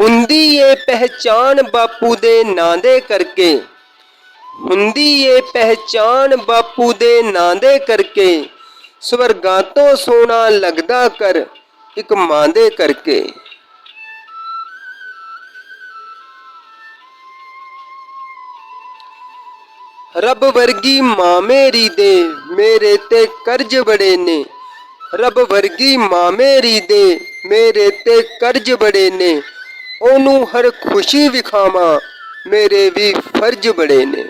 ਹੁੰਦੀ ਏ ਪਹਿਚਾਨ ਬਾਪੂ ਦੇ ਨਾਂ ਦੇ ਕਰਕੇ। ਹੁੰਦੀ ਏ ਪਹਿਚਾਨ ਬਾਪੂ ਦੇ ਨਾਂ ਦੇ ਕਰਕੇ। ਸਵਰਗਾਂ ਤੋਂ ਸੋਨਾ ਲੱਗਦਾ ਕਰ ਇੱਕ ਮਾਂ ਦੇ ਕਰਕੇ। ਰੱਬ ਵਰਗੀ ਮਾਂ ਮੇਰੀ ਦੇ ਮੇਰੇ ਤੇ ਕਰਜ਼ ਬੜੇ ਨੇ। ਰੱਬ ਵਰਗੀ ਮਾਂ ਮੇਰੀ ਦੇ ਮੇਰੇ ਤੇ ਕਰਜ਼ ਬੜੇ ਨੇ। ਉਹਨੂੰ ਹਰ ਖੁਸ਼ੀ ਵਿਖਾਵਾਂ ਮੇਰੇ ਵੀ ਫਰਜ਼ ਬੜੇ ਨੇ।